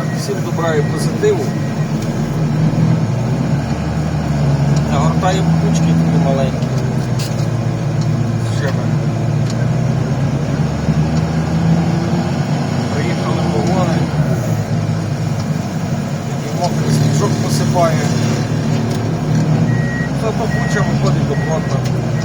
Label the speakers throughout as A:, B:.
A: Так, всім добра і позитиву. Нагортаємо кучки такі маленькі. Ще. Приїхали в вагони. Мокрий сніжок посипає. Зато куча виходить до плотна.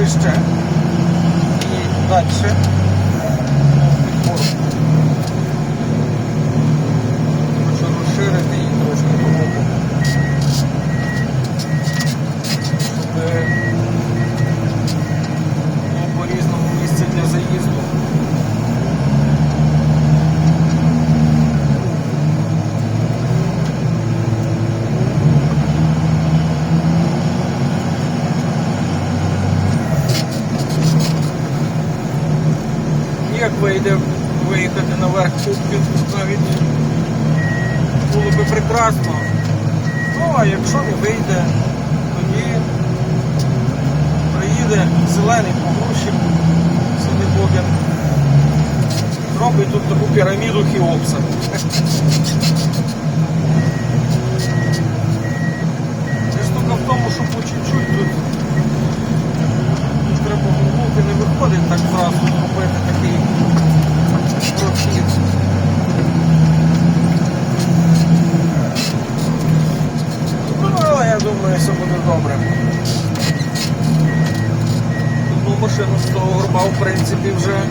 A: Вище і далі. Підбор. Хочу розширити її трошки дорогу. Щоб було по різному місці для заїзду. Як вийде виїхати наверх Кубків, навіть було би прекрасно. Ну, не вийде, тоді приїде зелений погрузчик, сюди Богін, зробить тут таку піраміду Хіопса. Це штука в тому, що по чуть-чуть тут треба глибоко не виходить так зразу принципі, вже е,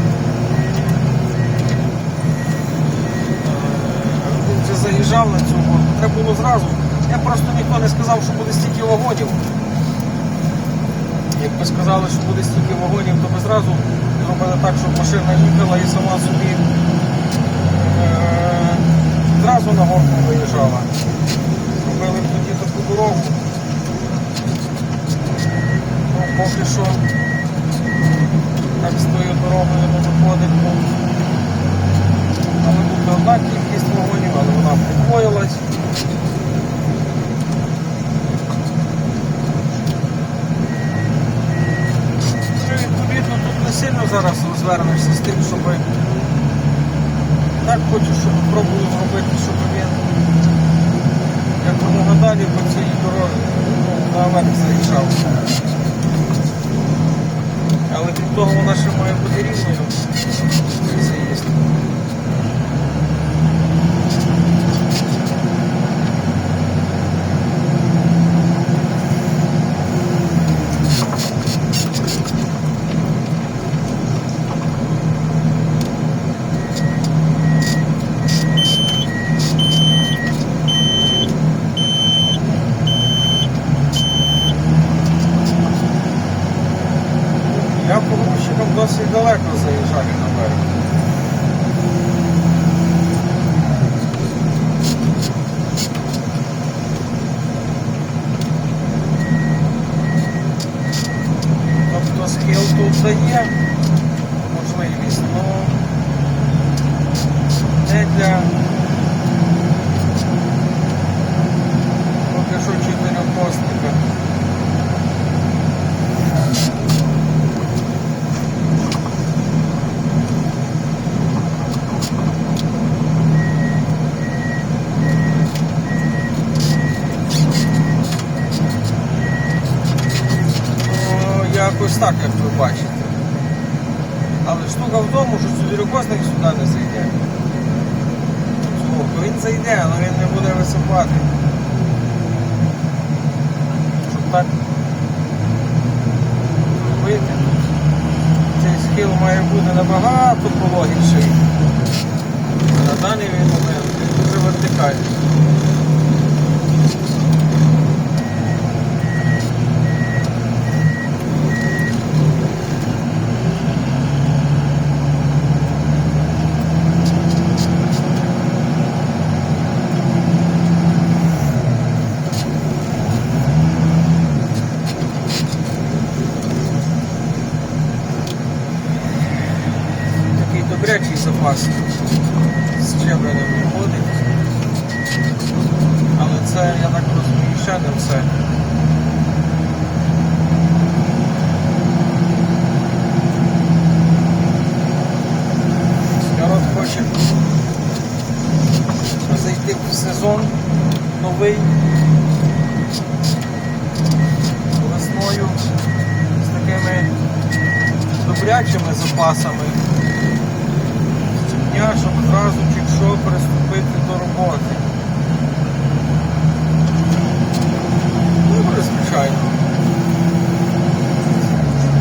A: він вже заїжджав на цю горбу. Треба було зразу. Я просто ніхто не сказав, що буде стільки вагонів. Якби сказали, що буде стільки вагонів, то ми зразу зробили так, щоб машина їхала і сама собі е, зразу на горку виїжджала. Зробили б тоді таку дорогу. Ну, поки що Paul. Що сюди не зайде. То він зайде, але він не буде висипати. Щоб так робити, цей схил має бути набагато пологіший. На даний момент він дуже вертикальний. Добрячий запас з щебенем виходить. Але це, я так розумію, ще не все. Народ хоче зайти в сезон новий весною з такими добрячими запасами дня, щоб одразу якщо приступити до роботи. Добре, звичайно.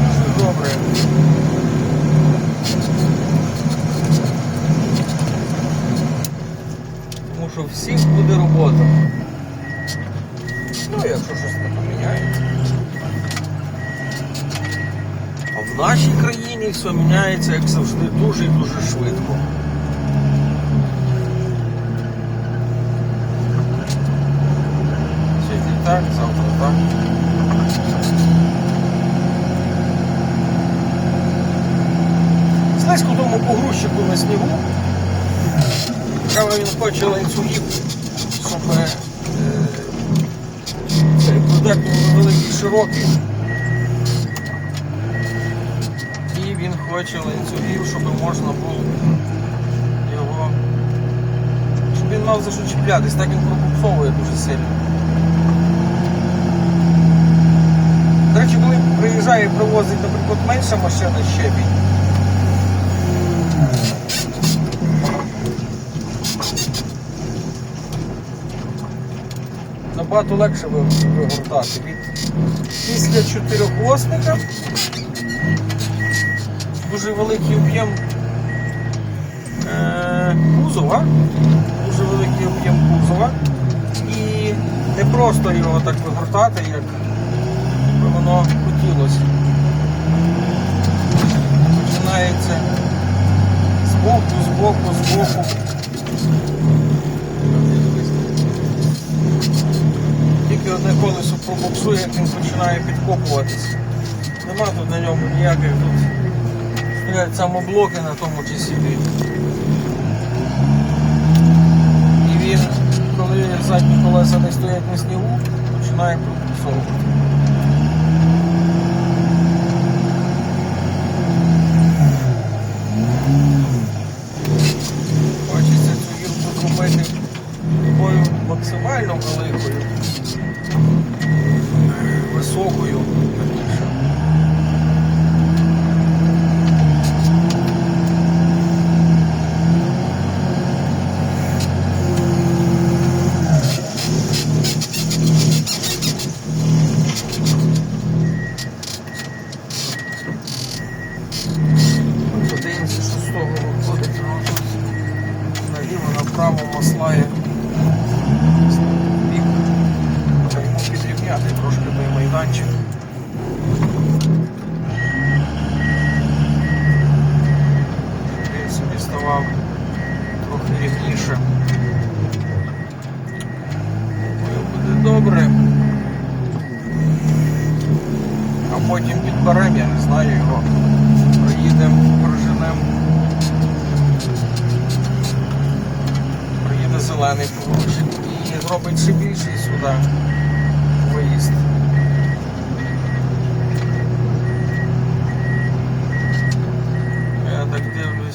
A: Дуже добре. Тому що всіх буде робота. Ну, якщо щось не поміняється. А в нашій країні все міняється, як завжди, дуже і дуже швидко. Сьогодні так, завтра так. Слизько тому погрузчику на снігу. Треба він хоче ланцюгів, щоб е, цей продект був великий широкий. І він хоче ланцюгів, щоб можна було його. Щоб він мав за що чіплятись, так він пробуксовує дуже сильно. До речі, коли приїжджає і привозить, наприклад, менша машина щебінь, набагато легше вигортати. Від, після чотирьохосника дуже великий об'єм е, кузова, дуже великий об'єм кузова. І не просто його так вигортати, як воно хотілося. Починається з боку, з боку, з боку. Тільки одне колесо пробуксує, як він починає підкопуватись. Нема тут на ньому ніяких тут стоять самоблоки на тому числі. І він, коли задні колеса не стоять на снігу, починає пробуксовувати. Хочеться цю гілку зробити такою максимально великою, 2006 року. Наліво направо маслає бік. Треба підрівняти трошки той майданчик.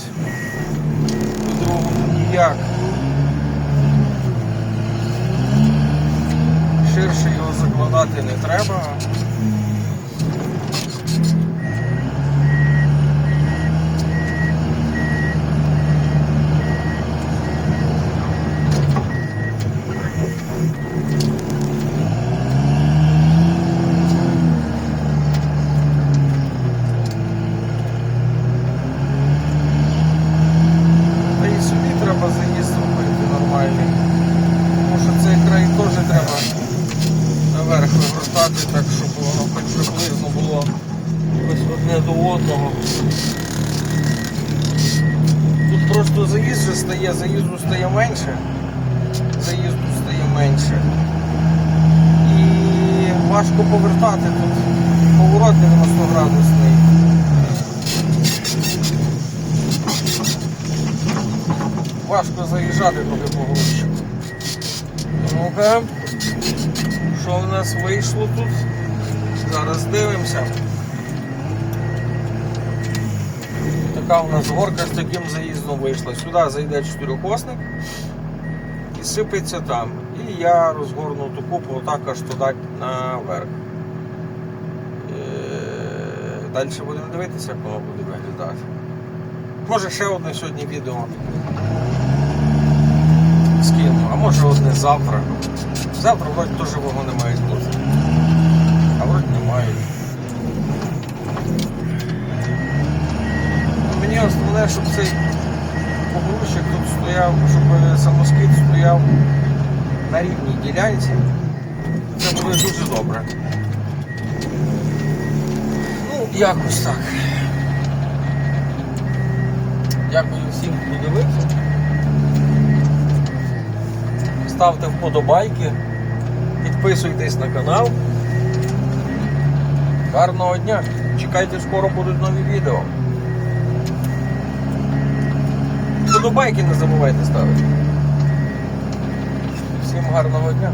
A: Так дивлюсь. По-другому ніяк. Ширше його закладати не треба. Та і собі треба заїзд робити нормальний. Тому що цей край теж треба наверх вивертати, так щоб воно хоч приблизно було ось одне до одного. Тут просто заїзд стає, заїзду стає менше, заїзду стає менше. І важко повертати тут. Поворот 90 градусний. важко заїжджати трохи погрузчик. Ну-ка, що в нас вийшло тут? Зараз дивимося. Така у нас горка з таким заїздом вийшла. Сюди зайде чотирьохосник і сипеться там. І я розгорну ту купу отак аж туди наверх. Далі будемо дивитися, як воно буде виглядати. Може ще одне сьогодні відео скину, а може одне завтра. Завтра вроді теж вагони мають бути. Мають. Мені основне, щоб цей погрузчик тут стояв, щоб самоскид стояв на рівній ділянці. Це буде дуже добре. Ну, якось так. Дякую всім, хто дивився. Ставте вподобайки, підписуйтесь на канал. Гарного дня! Чекайте, скоро будуть нові відео. Подобайки не забувайте ставити. Всім гарного дня!